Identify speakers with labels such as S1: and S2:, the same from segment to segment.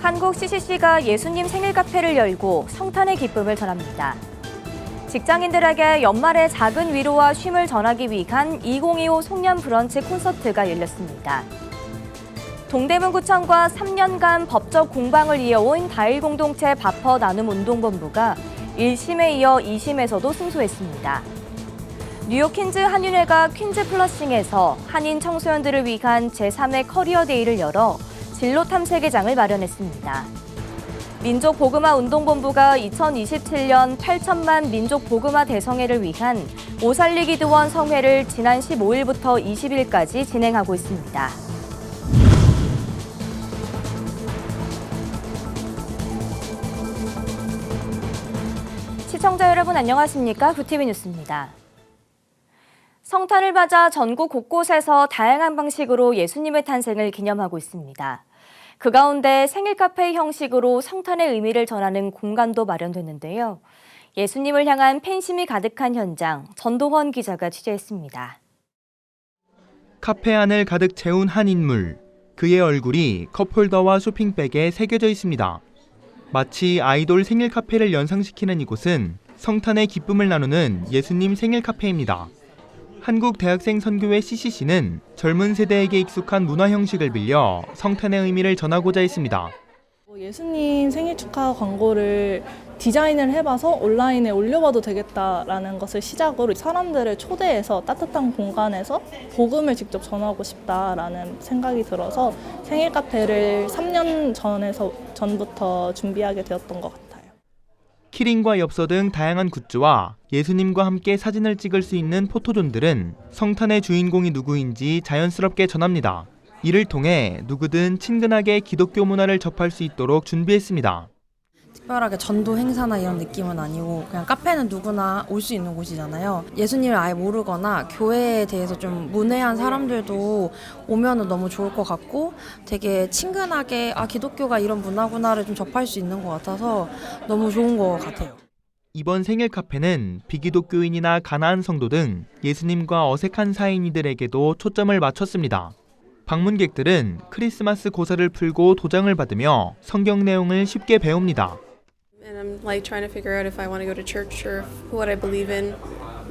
S1: 한국 CCC가 예수님 생일 카페를 열고 성탄의 기쁨을 전합니다. 직장인들에게 연말의 작은 위로와 쉼을 전하기 위한 2025 송년 브런치 콘서트가 열렸습니다. 동대문구청과 3년간 법적 공방을 이어온 다일 공동체 바퍼 나눔 운동본부가 1심에 이어 2심에서도 승소했습니다. 뉴욕 퀸즈 한윤회가 퀸즈 플러싱에서 한인 청소년들을 위한 제3회 커리어 데이를 열어 진로 탐색의 장을 마련했습니다. 민족 보그마 운동본부가 2027년 8천만 민족 보그마 대성회를 위한 오살리기 드원 성회를 지난 15일부터 20일까지 진행하고 있습니다. 시청자 여러분 안녕하십니까? 구티비 뉴스입니다. 성탄을 맞아 전국 곳곳에서 다양한 방식으로 예수님의 탄생을 기념하고 있습니다. 그 가운데 생일 카페 형식으로 성탄의 의미를 전하는 공간도 마련됐는데요. 예수님을 향한 팬심이 가득한 현장, 전도헌 기자가 취재했습니다.
S2: 카페 안을 가득 채운 한 인물. 그의 얼굴이 컵홀더와 쇼핑백에 새겨져 있습니다. 마치 아이돌 생일 카페를 연상시키는 이곳은 성탄의 기쁨을 나누는 예수님 생일 카페입니다. 한국 대학생 선교회 CCC는 젊은 세대에게 익숙한 문화 형식을 빌려 성탄의 의미를 전하고자 했습니다.
S3: 뭐 예수님 생일 축하 광고를 디자인을 해봐서 온라인에 올려봐도 되겠다라는 것을 시작으로 사람들을 초대해서 따뜻한 공간에서 복음을 직접 전하고 싶다라는 생각이 들어서 생일 카페를 3년 전에서 전부터 준비하게 되었던 것 같아요.
S2: 키링과 엽서 등 다양한 굿즈와 예수님과 함께 사진을 찍을 수 있는 포토존들은 성탄의 주인공이 누구인지 자연스럽게 전합니다. 이를 통해 누구든 친근하게 기독교 문화를 접할 수 있도록 준비했습니다.
S4: 특별하게 전도 행사나 이런 느낌은 아니고 그냥 카페는 누구나 올 수 있는 곳이잖아요. 예수님을 아예 모르거나 교회에 대해서 좀 문외한 사람들도 오면은 너무 좋을 것 같고 되게 친근하게 아 기독교가 이런 문화구나를 좀 접할 수 있는 것 같아서 너무 좋은 것 같아요.
S2: 이번 생일 카페는 비기독교인이나 가나안 성도 등 예수님과 어색한 사이인들에게도 초점을 맞췄습니다. 방문객들은 크리스마스 고사를 풀고 도장을 받으며 성경 내용을 쉽게 배웁니다.
S5: And I'm like trying to figure out if I want to go to church or what I believe in,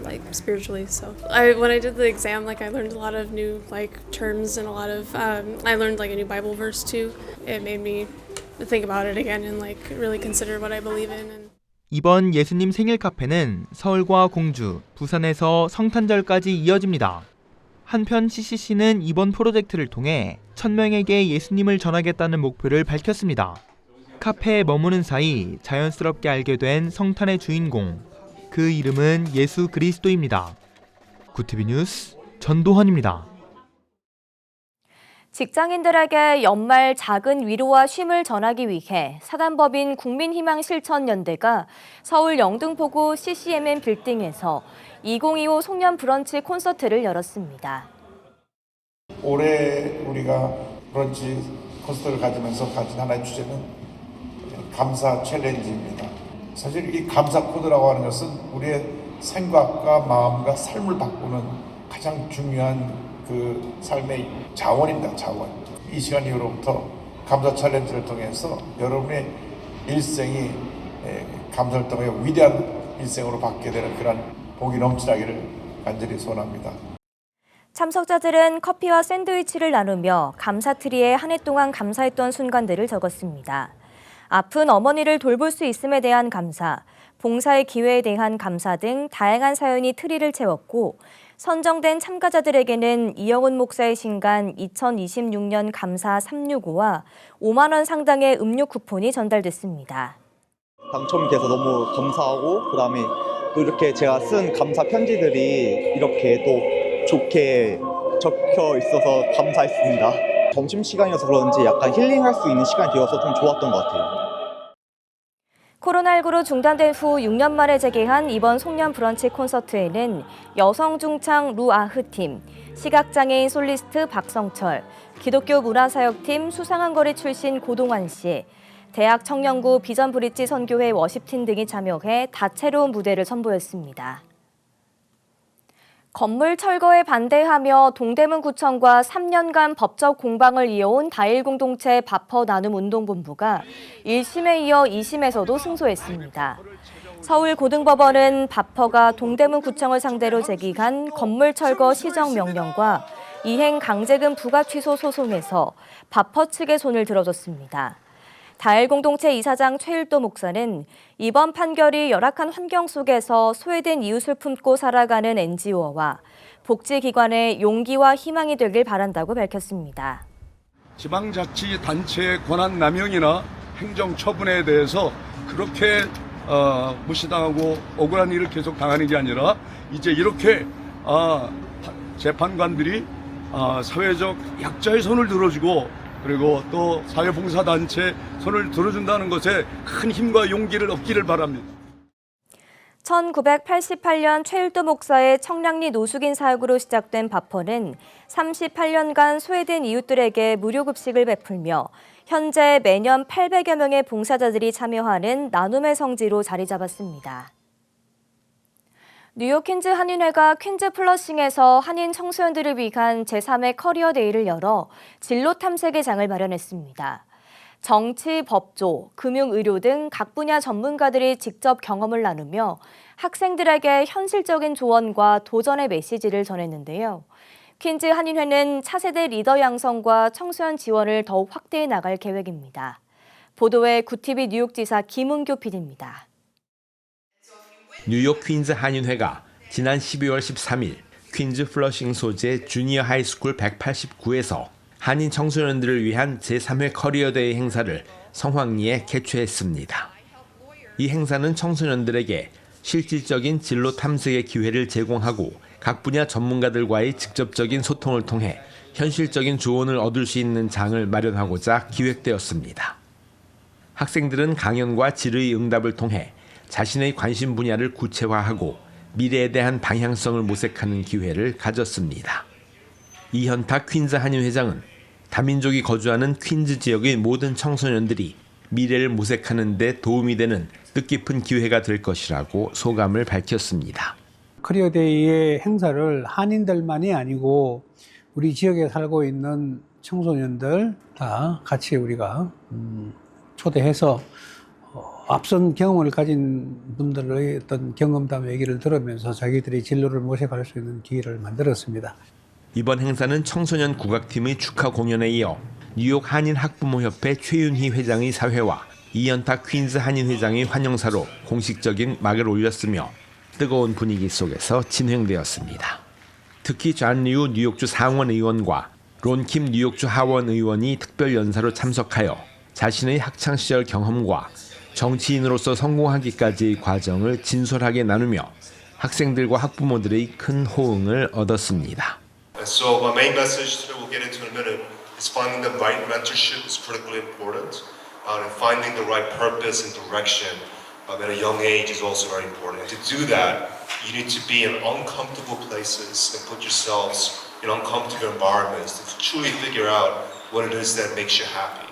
S5: like spiritually. So I when I did the exam, like I learned a lot of new like terms and a lot of um, I learned like a new Bible verse too. It made me think about it again and like really consider what I believe in and.
S2: 이번 예수님 생일 카페는 서울과 공주, 부산에서 성탄절까지 이어집니다. 한편 CCC는 이번 프로젝트를 통해 1000명에게 예수님을 전하겠다는 목표를 밝혔습니다. 카페에 머무는 사이 자연스럽게 알게 된 성탄의 주인공. 그 이름은 예수 그리스도입니다. 구티비 뉴스 전도헌입니다.
S1: 직장인들에게 연말 작은 위로와 쉼을 전하기 위해 사단법인 국민희망실천연대가 서울 영등포구 CCMN 빌딩에서 2025 송년 브런치 콘서트를 열었습니다.
S6: 올해 우리가 브런치 콘서트를 가지면서 가진 하나의 주제는 감사 챌린지입니다. 사실 이 감사 코드라고 하는 것은 우리의 생각과 마음과 삶을 바꾸는 가장 중요한 그 삶의 자원입니다. 자원. 이 시간 이후로부터 감사 챌린지를 통해서 여러분의 일생이 에, 감사를 통해 위대한 일생으로 받게 되는 그런 복이 넘치기를 간절히 소원합니다.
S1: 참석자들은 커피와 샌드위치를 나누며 감사트리에 한 해 동안 감사했던 순간들을 적었습니다. 아픈 어머니를 돌볼 수 있음에 대한 감사, 봉사의 기회에 대한 감사 등 다양한 사연이 트리를 채웠고 선정된 참가자들에게는 이영훈 목사의 신간 2026년 감사 365와 5만 원 상당의 음료 쿠폰이 전달됐습니다.
S7: 당첨이 돼서 너무 감사하고 그다음에 또 이렇게 제가 쓴 감사 편지들이 이렇게 또 좋게 적혀 있어서 감사했습니다. 점심 시간이어서 그런지 약간 힐링할 수 있는 시간이 되어서 좀 좋았던 것 같아요.
S1: 코로나19로 중단된 후 6년 만에 재개한 이번 송년 브런치 콘서트에는 여성 중창 루아흐 팀, 시각장애인 솔리스트 박성철, 기독교 문화사역팀 수상한 거리 출신 고동환 씨, 대학 청년구 비전 브릿지 선교회 워십팀 등이 참여해 다채로운 무대를 선보였습니다. 건물 철거에 반대하며 동대문구청과 3년간 법적 공방을 이어온 다일 공동체 바퍼 나눔 운동본부가 1심에 이어 2심에서도 승소했습니다. 서울고등법원은 바퍼가 동대문구청을 상대로 제기한 건물 철거 시정 명령과 이행 강제금 부과 취소 소송에서 바퍼 측의 손을 들어줬습니다. 다일 공동체 이사장 최일도 목사는 이번 판결이 열악한 환경 속에서 소외된 이웃을 품고 살아가는 NGO와 복지기관의 용기와 희망이 되길 바란다고 밝혔습니다.
S8: 지방자치단체의 권한 남용이나 행정 처분에 대해서 그렇게 어, 무시당하고 억울한 일을 계속 당하는 게 아니라 이제 이렇게 아, 파- 재판관들이 아, 사회적 약자의 손을 들어주고 그리고 또 사회봉사단체 손을 들어준다는 것에 큰 힘과 용기를 얻기를 바랍니다.
S1: 1988년 최일도 목사의 청량리 노숙인 사역으로 시작된 바퍼는 38년간 소외된 이웃들에게 무료 급식을 베풀며 현재 매년 800여 명의 봉사자들이 참여하는 나눔의 성지로 자리 잡았습니다. 뉴욕 퀸즈 한인회가 퀸즈 플러싱에서 한인 청소년들을 위한 제3회 커리어 데이를 열어 진로 탐색의 장을 마련했습니다. 정치, 법조, 금융, 의료 등 각 분야 전문가들이 직접 경험을 나누며 학생들에게 현실적인 조언과 도전의 메시지를 전했는데요. 퀸즈 한인회는 차세대 리더 양성과 청소년 지원을 더욱 확대해 나갈 계획입니다. 보도에 구티비 뉴욕지사 김은교 PD입니다.
S9: 뉴욕 퀸즈 한인회가 지난 12월 13일 퀸즈 플러싱 소재 주니어 하이스쿨 189에서 한인 청소년들을 위한 제3회 커리어데이 행사를 성황리에 개최했습니다. 이 행사는 청소년들에게 실질적인 진로 탐색의 기회를 제공하고 각 분야 전문가들과의 직접적인 소통을 통해 현실적인 조언을 얻을 수 있는 장을 마련하고자 기획되었습니다. 학생들은 강연과 질의 응답을 통해 자신의 관심 분야를 구체화하고 미래에 대한 방향성을 모색하는 기회를 가졌습니다. 이현탁 퀸즈 한인 회장은 다민족이 거주하는 퀸즈 지역의 모든 청소년들이 미래를 모색하는 데 도움이 되는 뜻깊은 기회가 될 것이라고 소감을 밝혔습니다.
S10: 커리어데이의 행사를 한인들만이 아니고 우리 지역에 살고 있는 청소년들 다 같이 우리가 음, 초대해서 어, 앞선 경험을 가진 분들의 어떤 경험담 얘기를 들으면서 자기들이 진로를 모색할 수 있는 기회를 만들었습니다.
S9: 이번 행사는 청소년 국악팀의 축하 공연에 이어 뉴욕 한인 학부모협회 최윤희 회장의 사회와 이현탁 퀸즈 한인 회장의 환영사로 공식적인 막을 올렸으며 뜨거운 분위기 속에서 진행되었습니다. 특히 존 리우 뉴욕주 상원 의원과 론킴 뉴욕주 하원 의원이 특별 연사로 참석하여 자신의 학창 시절 경험과 정치인으로서 성공하기까지의 과정을 진솔하게 나누며 학생들과 학부모들의 큰 호응을 얻었습니다.
S11: So my main message today we'll get into in a minute is finding the right mentorship is critically important. Uh, and finding the right purpose and direction um, at a young age is also very important. And to do that, you need to be in uncomfortable places and put yourselves in uncomfortable environments to truly figure out what it is that makes you happy.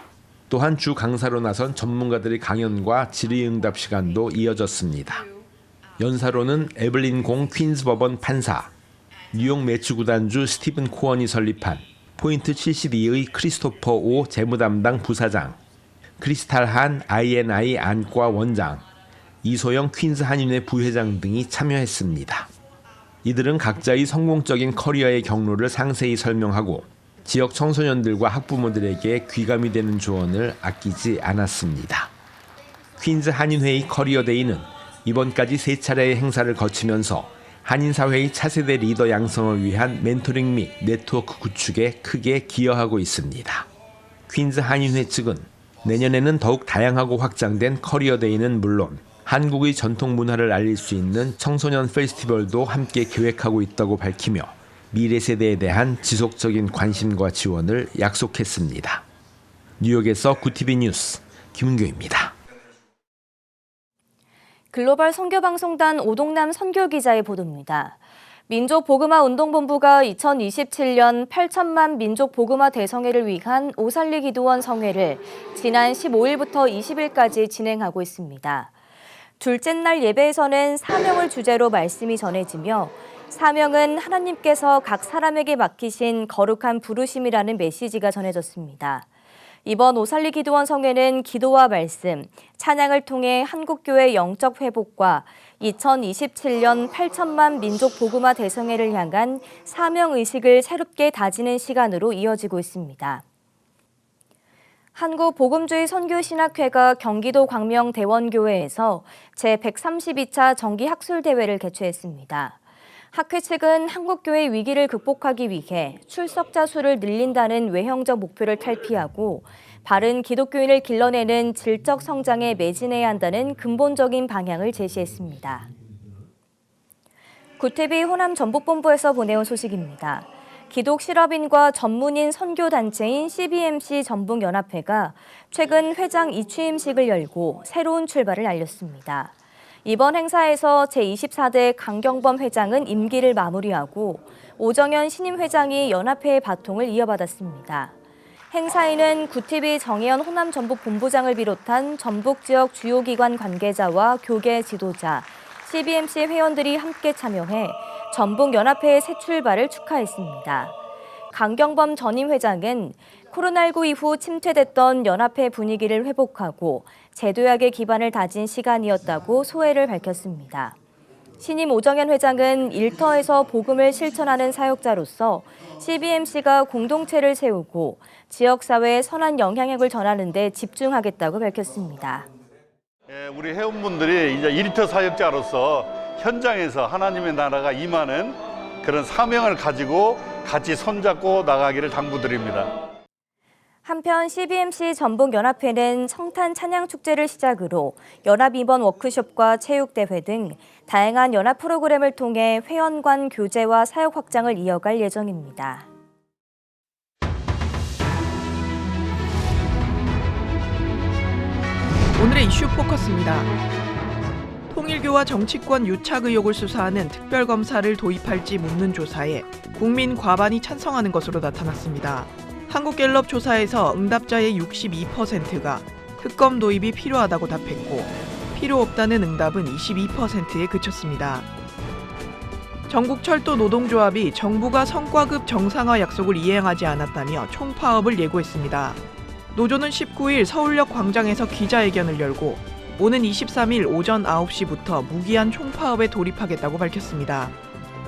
S9: 또한 주 강사로 나선 전문가들의 강연과 질의응답 시간도 이어졌습니다. 연사로는 에블린 공 퀸즈 법원 판사, 뉴욕 매치 구단주 스티븐 코언이 설립한 포인트 72의 크리스토퍼 오 재무담당 부사장, 크리스탈 한 INI 안과 원장, 이소영 퀸즈 한인회 부회장 등이 참여했습니다. 이들은 각자의 성공적인 커리어의 경로를 상세히 설명하고 지역 청소년들과 학부모들에게 귀감이 되는 조언을 아끼지 않았습니다. 퀸즈 한인회의 커리어데이는 이번까지 세 차례의 행사를 거치면서 한인사회의 차세대 리더 양성을 위한 멘토링 및 네트워크 구축에 크게 기여하고 있습니다. 퀸즈 한인회 측은 내년에는 더욱 다양하고 확장된 커리어데이는 물론 한국의 전통 문화를 알릴 수 있는 청소년 페스티벌도 함께 계획하고 있다고 밝히며 미래 세대에 대한 지속적인 관심과 지원을 약속했습니다. 뉴욕에서 구티비 뉴스 김은교입니다.
S1: 글로벌 선교방송단 오동남 선교기자의 보도입니다. 민족복음화 운동본부가 2027년 8천만 민족복음화 대성회를 위한 오살리 기도원 성회를 지난 15일부터 20일까지 진행하고 있습니다. 둘째 날 예배에서는 사명을 주제로 말씀이 전해지며 사명은 하나님께서 각 사람에게 맡기신 거룩한 부르심이라는 메시지가 전해졌습니다. 이번 오살리 기도원 성회는 기도와 말씀, 찬양을 통해 한국교회 영적 회복과 2027년 8천만 민족 복음화 대성회를 향한 사명 의식을 새롭게 다지는 시간으로 이어지고 있습니다. 한국 복음주의 선교신학회가 경기도 광명 대원교회에서 제132차 정기 학술 대회를 개최했습니다. 학회 측은 한국교회 위기를 극복하기 위해 출석자 수를 늘린다는 외형적 목표를 탈피하고 바른 기독교인을 길러내는 질적 성장에 매진해야 한다는 근본적인 방향을 제시했습니다. 구태비 호남 전북본부에서 보내온 소식입니다. 기독 실업인과 전문인 선교 단체인 CBMC 전북 연합회가 최근 회장 이취임식을 열고 새로운 출발을 알렸습니다. 이번 행사에서 제24대 강경범 회장은 임기를 마무리하고 오정현 신임 회장이 연합회의 바통을 이어받았습니다. 행사에는 구티비 정혜연 호남 전북 본부장을 비롯한 전북 지역 주요 기관 관계자와 교계 지도자, CBMC 회원들이 함께 참여해 전북 연합회의 새 출발을 축하했습니다. 강경범 전임 회장은 코로나19 이후 침체됐던 연합회 분위기를 회복하고 제도약의 기반을 다진 시간이었다고 소회를 밝혔습니다. 신임 오정현 회장은 일터에서 복음을 실천하는 사역자로서 CBMC가 공동체를 세우고 지역사회에 선한 영향력을 전하는 데 집중하겠다고 밝혔습니다.
S12: 예, 우리 회원분들이 이제 일터 사역자로서 현장에서 하나님의 나라가 임하는 그런 사명을 가지고 같이 손잡고 나가기를 당부드립니다.
S1: 한편 CBMC 전북연합회는 성탄 찬양 축제를 시작으로 연합 입원 워크숍과 체육대회 등 다양한 연합 프로그램을 통해 회원 간 교제와 사역 확장을 이어갈 예정입니다.
S13: 오늘의 이슈 포커스입니다. 통일교와 정치권 유착 의혹을 수사하는 특별검사를 도입할지 묻는 조사에 국민 과반이 찬성하는 것으로 나타났습니다. 한국갤럽 조사에서 응답자의 62%가 특검 도입이 필요하다고 답했고 필요 없다는 응답은 22%에 그쳤습니다. 전국철도 노동조합이 정부가 성과급 정상화 약속을 이행하지 않았다며 총파업을 예고했습니다. 노조는 19일 서울역 광장에서 기자회견을 열고 오는 23일 오전 9시부터 무기한 총파업에 돌입하겠다고 밝혔습니다.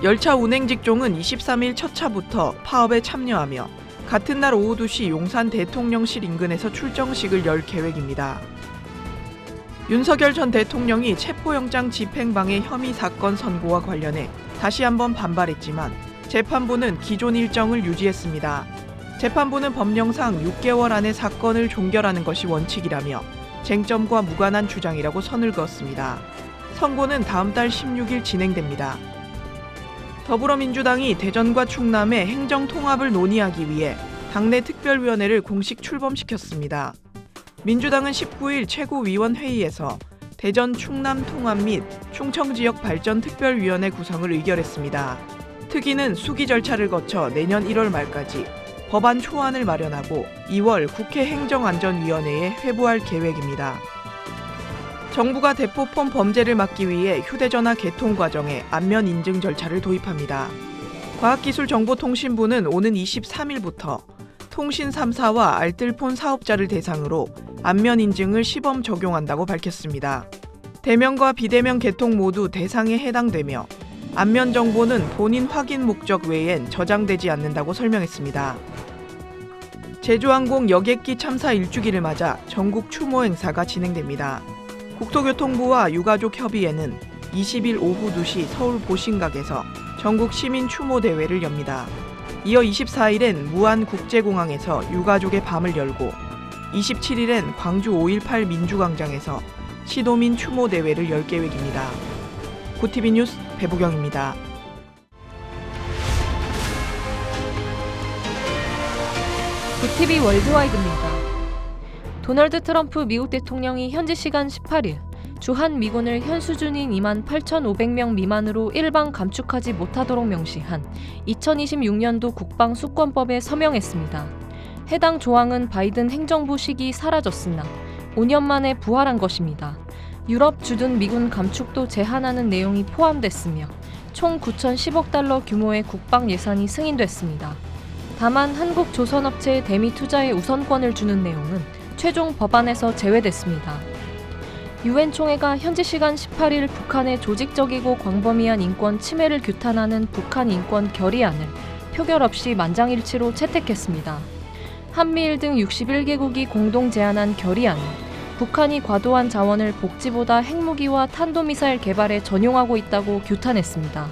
S13: 열차 운행 직종은 23일 첫 차부터 파업에 참여하며 같은 날 오후 2시 용산 대통령실 인근에서 출정식을 열 계획입니다. 윤석열 전 대통령이 체포영장 집행방해 혐의 사건 선고와 관련해 다시 한번 반발했지만 재판부는 기존 일정을 유지했습니다. 재판부는 법령상 6개월 안에 사건을 종결하는 것이 원칙이라며 쟁점과 무관한 주장이라고 선을 그었습니다. 선고는 다음 달 16일 진행됩니다. 더불어민주당이 대전과 충남의 행정 통합을 논의하기 위해 당내 특별위원회를 공식 출범시켰습니다. 민주당은 19일 최고위원 회의에서 대전 충남 통합 및 충청 지역 발전 특별위원회 구성을 의결했습니다. 특위는 수기 절차를 거쳐 내년 1월 말까지 법안 초안을 마련하고 2월 국회 행정안전위원회에 회부할 계획입니다. 정부가 대포폰 범죄를 막기 위해 휴대전화 개통 과정에 안면 인증 절차를 도입합니다. 과학기술정보통신부는 오는 23일부터 통신 3사와 알뜰폰 사업자를 대상으로 안면 인증을 시범 적용한다고 밝혔습니다. 대면과 비대면 개통 모두 대상에 해당되며 안면 정보는 본인 확인 목적 외엔 저장되지 않는다고 설명했습니다. 제주항공 여객기 참사 일주기를 맞아 전국 추모 행사가 진행됩니다. 국토교통부와 유가족 협의회는 20일 오후 2시 서울 보신각에서 전국 시민 추모 대회를 엽니다. 이어 24일엔 무안 국제공항에서 유가족의 밤을 열고 27일엔 광주 5.18 민주광장에서 시도민 추모 대회를 열 계획입니다. 구티비 뉴스 배보경입니다.
S14: 구티비 월드와이드입니다. 도널드 트럼프 미국 대통령이 현지 시간 18일 주한 미군을 현 수준인 2만 8,500명 미만으로 일방 감축하지 못하도록 명시한 2026년도 국방 수권법에 서명했습니다. 해당 조항은 바이든 행정부 시기 사라졌으나 5년 만에 부활한 것입니다. 유럽 주둔 미군 감축도 제한하는 내용이 포함됐으며 총 9,010억 달러 규모의 국방 예산이 승인됐습니다. 다만 한국 조선업체의 대미 투자에 우선권을 주는 내용은 최종 법안에서 제외됐습니다. 유엔 총회가 현지 시간 18일 북한의 조직적이고 광범위한 인권 침해를 규탄하는 북한 인권 결의안을 표결 없이 만장일치로 채택했습니다. 한미일 등 61개국이 공동 제안한 결의안은 북한이 과도한 자원을 복지보다 핵무기와 탄도미사일 개발에 전용하고 있다고 규탄했습니다.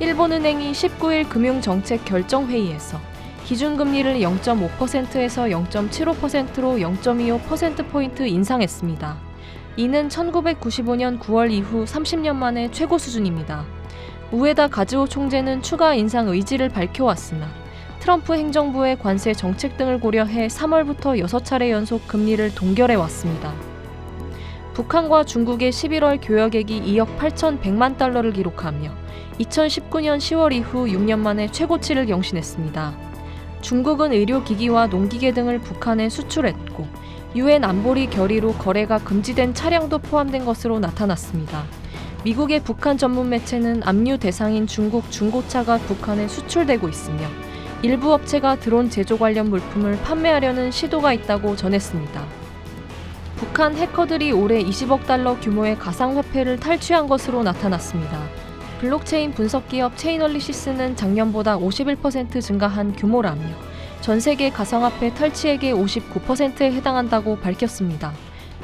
S14: 일본은행이 19일 금융정책 결정회의에서 기준금리를 0.5%에서 0.75%로 0.25%포인트 인상했습니다. 이는 1995년 9월 이후 30년 만에 최고 수준입니다. 우에다 가즈오 총재는 추가 인상 의지를 밝혀왔으나 트럼프 행정부의 관세 정책 등을 고려해 3월부터 6차례 연속 금리를 동결해 왔습니다. 북한과 중국의 11월 교역액이 2억 8,100만 달러를 기록하며 2019년 10월 이후 6년 만에 최고치를 경신했습니다. 중국은 의료기기와 농기계 등을 북한에 수출했고 유엔 안보리 결의로 거래가 금지된 차량도 포함된 것으로 나타났습니다. 미국의 북한 전문 매체는 압류 대상인 중국 중고차가 북한에 수출되고 있으며 일부 업체가 드론 제조 관련 물품을 판매하려는 시도가 있다고 전했습니다. 북한 해커들이 올해 20억 달러 규모의 가상화폐를 탈취한 것으로 나타났습니다. 블록체인 분석 기업 체인얼리시스는 작년보다 51% 증가한 규모라며 전 세계 가상화폐 탈취액의 59%에 해당한다고 밝혔습니다.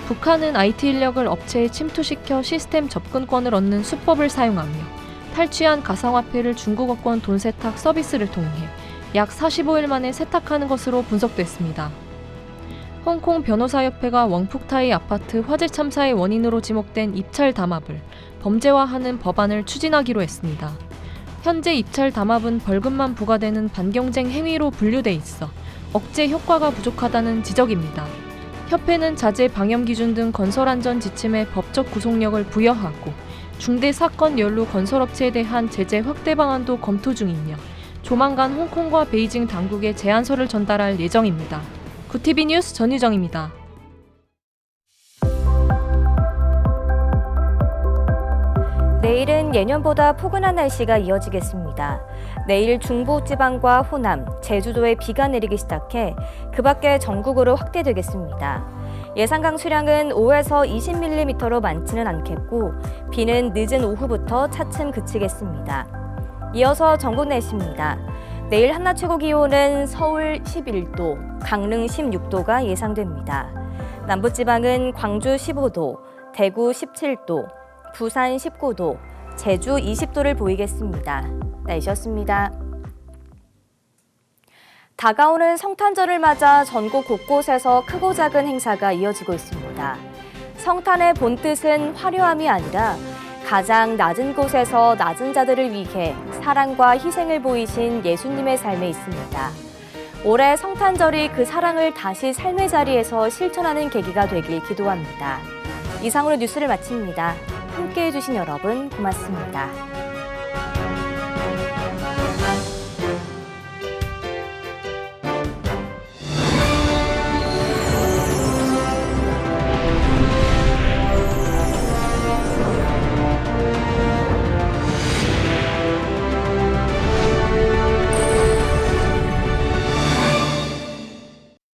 S14: 북한은 IT 인력을 업체에 침투시켜 시스템 접근권을 얻는 수법을 사용하며 탈취한 가상화폐를 중국어권 돈 세탁 서비스를 통해 약 45일 만에 세탁하는 것으로 분석됐습니다. 홍콩 변호사협회가 왕푹타이 아파트 화재 참사의 원인으로 지목된 입찰 담합을 범죄화하는 법안을 추진하기로 했습니다. 현재 입찰 담합은 벌금만 부과되는 반경쟁 행위로 분류돼 있어 억제 효과가 부족하다는 지적입니다. 협회는 자재 방염 기준 등 건설 안전 지침에 법적 구속력을 부여하고 중대 사건 연루 건설업체에 대한 제재 확대 방안도 검토 중이며 조만간 홍콩과 베이징 당국에 제안서를 전달할 예정입니다. 구티비 뉴스 전유정입니다.
S1: 내일은 예년보다 포근한 날씨가 이어지겠습니다. 내일 중부지방과 호남, 제주도에 비가 내리기 시작해 그 밖에 전국으로 확대되겠습니다. 예상 강수량은 5에서 20mm로 많지는 않겠고 비는 늦은 오후부터 차츰 그치겠습니다. 이어서 전국 날씨입니다. 내일 한낮 최고 기온은 서울 11도, 강릉 16도가 예상됩니다. 남부지방은 광주 15도, 대구 17도, 부산 19도, 제주 20도를 보이겠습니다. 날씨였습니다. 다가오는 성탄절을 맞아 전국 곳곳에서 크고 작은 행사가 이어지고 있습니다. 성탄의 본 뜻은 화려함이 아니라 가장 낮은 곳에서 낮은 자들을 위해 사랑과 희생을 보이신 예수님의 삶에 있습니다. 올해 성탄절이 그 사랑을 다시 삶의 자리에서 실천하는 계기가 되길 기도합니다. 이상으로 뉴스를 마칩니다. 함께 해 주신 여러분 고맙습니다.